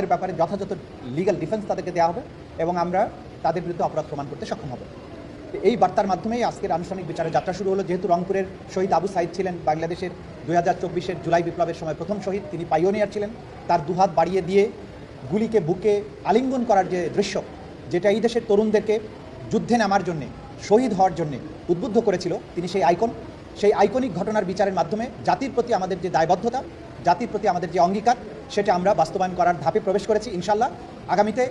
এর ব্যাপারে যথাযথ লিগ্যাল ডিফেন্স তাদেরকে দেওয়া হবে এবং আমরা তাদের বিরুদ্ধে অপরাধ প্রমাণ করতে সক্ষম হব। এই বার্তার মাধ্যমেই আজকের আনুষ্ঠানিক বিচারে যাত্রা শুরু হলো। যেহেতু রংপুরের শহীদ আবু সাইদ ছিলেন, বাংলাদেশের দুই হাজার চব্বিশের জুলাই বিপ্লবের সময় প্রথম শহীদ, তিনি পাইওনিয়ার ছিলেন। তার দুহাত বাড়িয়ে দিয়ে গুলিকে বুকে আলিঙ্গন করার যে দৃশ্য, যেটা এই দেশের তরুণদেরকে যুদ্ধে নামার জন্যে, শহীদ হওয়ার জন্যে উদ্বুদ্ধ করেছিল, তিনি সেই আইকন সেই আইকনিক ঘটনার বিচারের মাধ্যমে জাতির প্রতি আমাদের যে দায়বদ্ধতা, জাতির প্রতি আমাদের যে অঙ্গীকার, সেটা আমরা বাস্তবায়ন করার ধাপে প্রবেশ করেছি ইনশাল্লাহ আগামীতে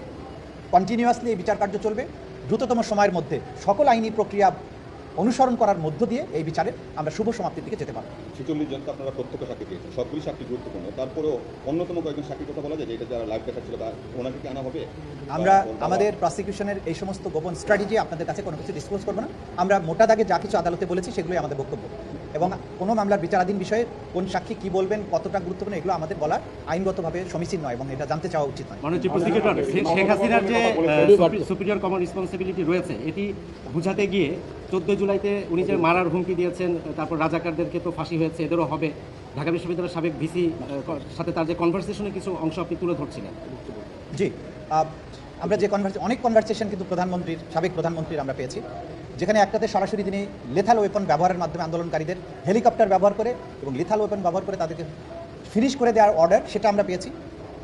কন্টিনিউয়াসলি এই বিচার কার্য চলবে। দ্রুততম সময়ের মধ্যে সকল আইনি প্রক্রিয়া অনুসরণ করার মধ্য দিয়ে এই বিচারে আমরা শুভ সমাপ্তির দিকে যেতে পারব। ছেচল্লিশ জনকে আপনারা প্রত্যক্ষ সাক্ষী দিয়েছেন। সবগুলি সাক্ষী গুরুত্বপূর্ণ। তারপরেও অন্যতম কয়েকজন সাক্ষীর কথা বলা যায় যে এটা যারা লাইভ দেখাচ্ছিল তা ওনাকে কি আনা হবে? আমরা আমাদের প্রসিকিউশনের এই সমস্ত গোপন স্ট্র্যাটেজি আপনাদের কাছে কোনো কিছু ডিসক্লোজ করব না। আমরা মোটা দাগে যা কিছু আদালতে বলেছি সেগুলোই আমাদের বক্তব্য। এবং কোনো মামলার বিচারাধীন বিষয়ে কোন সাক্ষী কি বলবেন কতটা গুরুত্বপূর্ণ এগুলো আমাদের বলার আইনগতভাবে সমীচীন নয় এবং এটা জানতে চাওয়া উচিত নয়। মাননীয় চিফ প্রসিকিউটর শে- শেখ হাসিনার যে সুপিরিয়র কমন রেসপন্সিবিলিটি রয়েছে এটি বুঝাতে গিয়ে চোদ্দই জুলাইতে উনি যে মারার হুমকি দিয়েছেন তারপর রাজাকারদেরকে তো ফাঁসি হয়েছে এদেরও হবে। ঢাকা বিশ্ববিদ্যালয়ের সাবেক ভিসি সাথে তার যে কনভারসেশনের কিছু অংশ আপনি তুলে ধরছিলেন। জি আমরা যে কনভার্সেশন অনেক কনভারসেশন কিন্তু প্রধানমন্ত্রীর সাবেক প্রধানমন্ত্রীর আমরা পেয়েছি। যেখানে একটাতে সরাসরি তিনি লেথাল ওয়েপন ব্যবহারের মাধ্যমে আন্দোলনকারীদের হেলিকপ্টার ব্যবহার করে এবং লেথাল ওয়েপন ব্যবহার করে তাদেরকে ফিনিশ করে দেওয়ার অর্ডার সেটা আমরা পেয়েছি।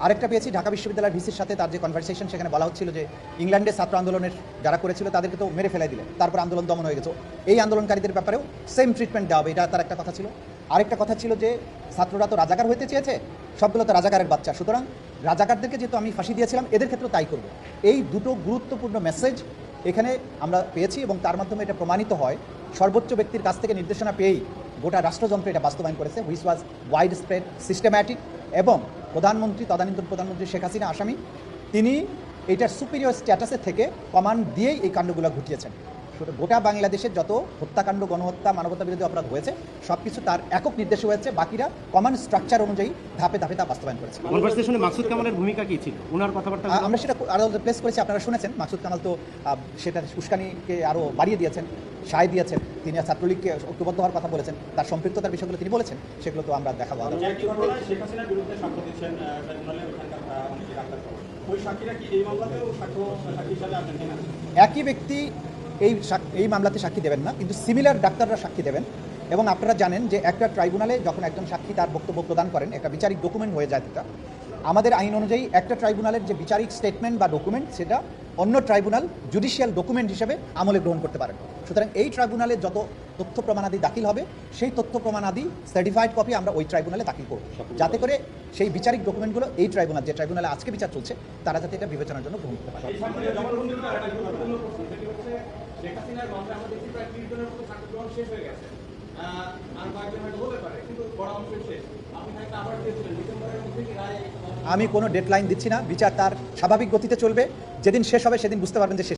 আরেকটা পেয়েছি, ঢাকা বিশ্ববিদ্যালয়ের ভিসির সাথে তার যে কনভারসেশন সেখানে বলা হচ্ছিল যে ইংল্যান্ডের ছাত্র আন্দোলনের যারা করেছিল তাদেরকে তো মেরে ফেলাই দিলেন তারপর আন্দোলন দমন হয়ে গেছে। এই আন্দোলনকারীদের ব্যাপারেও সেম ট্রিটমেন্ট দেওয়া হবে, এটা তার একটা কথা ছিল। আরেকটা কথা ছিল যে ছাত্ররা তো রাজাকার হইতে চেয়েছে, সবগুলো তো রাজাকারের বাচ্চা। সুতরাং রাজাকারদেরকে যেহেতু আমি ফাঁসি দিয়েছিলাম, এদের ক্ষেত্রেও তাই করব। এই দুটো গুরুত্বপূর্ণ মেসেজ এখানে আমরা পেয়েছি এবং তার মাধ্যমে এটা প্রমাণিত হয়। সর্বোচ্চ ব্যক্তির কাছ থেকে নির্দেশনা পেয়েই গোটা রাষ্ট্রযন্ত্র এটা বাস্তবায়ন করেছে which was wide spread systematic এবং প্রধানমন্ত্রী, তদানীন্তন প্রধানমন্ত্রী শেখ হাসিনা আসামি, তিনি এটার সুপিরিয়র স্ট্যাটাসে থেকে কমান্ড দিয়েই এই কাণ্ডগুলো ঘটিয়েছেন। গোটা বাংলাদেশের যত হত্যাকাণ্ড গণহত্যা মানবতা বিরোধী অপরাধ হয়েছে সব কিছু তার একক নির্দেশে হয়েছে। বাকিরা কমান্ড স্ট্রাকচার অনুযায়ী ধাপে ধাপে তা বাস্তবায়ন করেছে। কনভারসেশনে মাকসুদ কামালের ভূমিকা কি ছিল? ওনার কথাবার্তা আমরা সেটা আদালতে প্লেস করেছি আপনারা শুনেছেন। মাকসুদ কামাল তো সেটা উস্কানিকে আরও বাড়িয়ে দিয়েছেন সায় দিয়েছেন। তিনি ছাত্রলীগকে ঐক্যবদ্ধ হওয়ার কথা বলেছেন। তার সম্পৃক্ততার বিষয়গুলো তিনি বলেছেন সেগুলো তো আমরা দেখাবো একই ব্যক্তি এই এই মামলাতে সাক্ষী দেবেন না, কিন্তু সিমিলার ডাক্তাররা সাক্ষী দেবেন। এবং আপনারা জানেন যে একটা ট্রাইব্যুনালে যখন একজন সাক্ষী তার বক্তব্য প্রদান করেন, একটা বিচারিক ডকুমেন্ট হয়ে যায় এটা আমাদের আইন অনুযায়ী একটা ট্রাইব্যুনালের যে বিচারিক স্টেটমেন্ট বা ডকুমেন্ট সেটা অন্য ট্রাইব্যুনাল জুডিশিয়াল ডকুমেন্ট হিসেবে আমলে গ্রহণ করতে পারেন। সুতরাং এই ট্রাইব্যুনালে যত তথ্য প্রমাণাদি দাখিল হবে সেই তথ্য প্রমাণাদি সার্টিফাইড কপি আমরা ওই ট্রাইব্যুনালে দাখিল করব। যাতে করে সেই বিচারিক ডকুমেন্টগুলো এই ট্রাইব্যুনাল যে ট্রাইব্যুনালে আজকে বিচার চলছে তারা যাতে এটা বিবেচনার জন্য গ্রহণ করতে পারে। শেষ হয়ে গেছে। আর কয়েকজন হয়তো হতে কিন্তু বড় অংশ শেষ। আপনি হয়তো আবার চেয়েছিলেন ডিসেম্বরের মধ্যে কি রায় আমি কোনো ডেডলাইন দিচ্ছি না। বিচার তার স্বাভাবিক গতিতে চলবে। যেদিন শেষ হবে সেদিন বুঝতে পারবেন যে শেষ